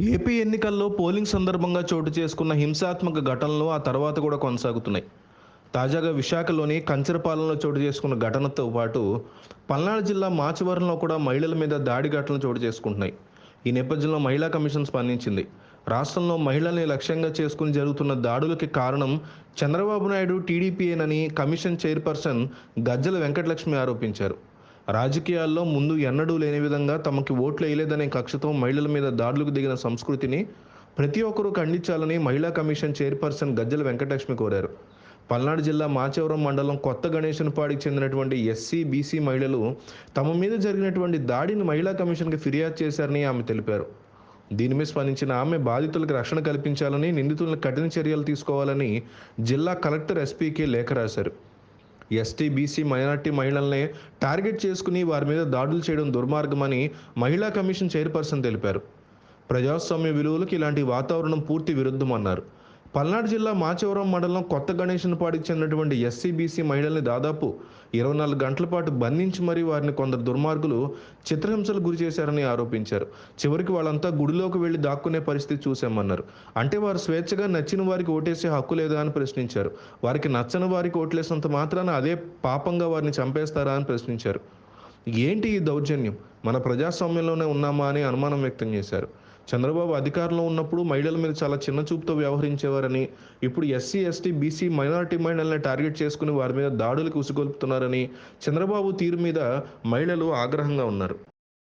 AP ఎన్నికల్లో polling సందర్భంగా చోటు చేసుకున్న హింసాత్మక ఘటనలు ఆ తర్వాత కూడా కొనసాగుతున్నాయి. తాజాగా విశాఖలోని కంచరపాలెంలో చోటు చేసుకున్న ఘటనతో పాటు పల్నాడు జిల్లా మాచవరంలో కూడా మహిళల మీద దాడి ఘటనలు చోటు చేసుకుంటున్నాయి. ఈ నేపథ్యంలో మహిళా కమిషన్ స్పందించింది. రాష్ట్రంలో మహిళల్ని లక్ష్యంగా చేసుకుని జరుగుతున్న దాడులకి కారణం చంద్రబాబు నాయుడు టీడీపీఏనని కమిషన్ చైర్పర్సన్ గజ్జల వెంకటలక్ష్మి ఆరోపించారు. రాజకీయాల్లో ముందు ఎన్నడూ లేని విధంగా తమకి ఓట్లు వేయలేదనే కక్షతో మహిళల మీద దాడులకు దిగిన సంస్కృతిని ప్రతి ఒక్కరూ ఖండించాలని మహిళా కమిషన్ చైర్పర్సన్ గజ్జల వెంకటలక్ష్మి కోరారు. పల్నాడు జిల్లా మాచవరం మండలం కొత్త గణేశన్పాడికి చెందినటువంటి ఎస్సీ బీసీ మహిళలు తమ మీద జరిగినటువంటి దాడిని మహిళా కమిషన్కి ఫిర్యాదు చేశారని ఆమె తెలిపారు. దీని మీద స్పందించిన ఆమె బాధితులకు రక్షణ కల్పించాలని నిందితులను కఠిన చర్యలు తీసుకోవాలని జిల్లా కలెక్టర్ ఎస్పీకి లేఖ రాశారు. ఎస్టీ బీసీ మైనార్టీ మహిళల్ని టార్గెట్ చేసుకుని వారి మీద దాడులు చేయడం దుర్మార్గమని మహిళా కమిషన్ చైర్పర్సన్ తెలిపారు. ప్రజాస్వామ్య విలువలకు ఇలాంటి వాతావరణం పూర్తి విరుద్ధమన్నారు. పల్నాడు జిల్లా మాచవరం మండలం కొత్త గణేశన్పాడికి చెందినటువంటి ఎస్సీ బీసీ మహిళల్ని దాదాపు ఇరవై నాలుగు గంటల పాటు బంధించి మరీ వారిని కొందరు దుర్మార్గులు చిత్రహింసలు గురి చేశారని ఆరోపించారు. చివరికి వాళ్ళంతా గుడిలోకి వెళ్ళి దాక్కునే పరిస్థితి చూశామన్నారు. అంటే వారు స్వేచ్ఛగా నచ్చిన వారికి ఓటేసే హక్కు లేదా అని ప్రశ్నించారు. వారికి నచ్చని వారికి ఓట్లేసినంత మాత్రాన అదే పాపంగా వారిని చంపేస్తారా అని ప్రశ్నించారు. ఏంటి ఈ దౌర్జన్యం? మన ప్రజాస్వామ్యంలోనే ఉన్నామా అని అనుమానం వ్యక్తం చేశారు. చంద్రబాబు అధికారంలో ఉన్నప్పుడు మహిళల మీద చాలా చిన్న చూపుతో వ్యవహరించేవారని ఇప్పుడు ఎస్సీ ఎస్టీ బీసీ మైనారిటీ మహిళల్ని టార్గెట్ చేసుకుని వారి మీద దాడులకు ఉసుగొల్పుతున్నారని చంద్రబాబు తీరు మీద మహిళలు ఆగ్రహంగా ఉన్నారు.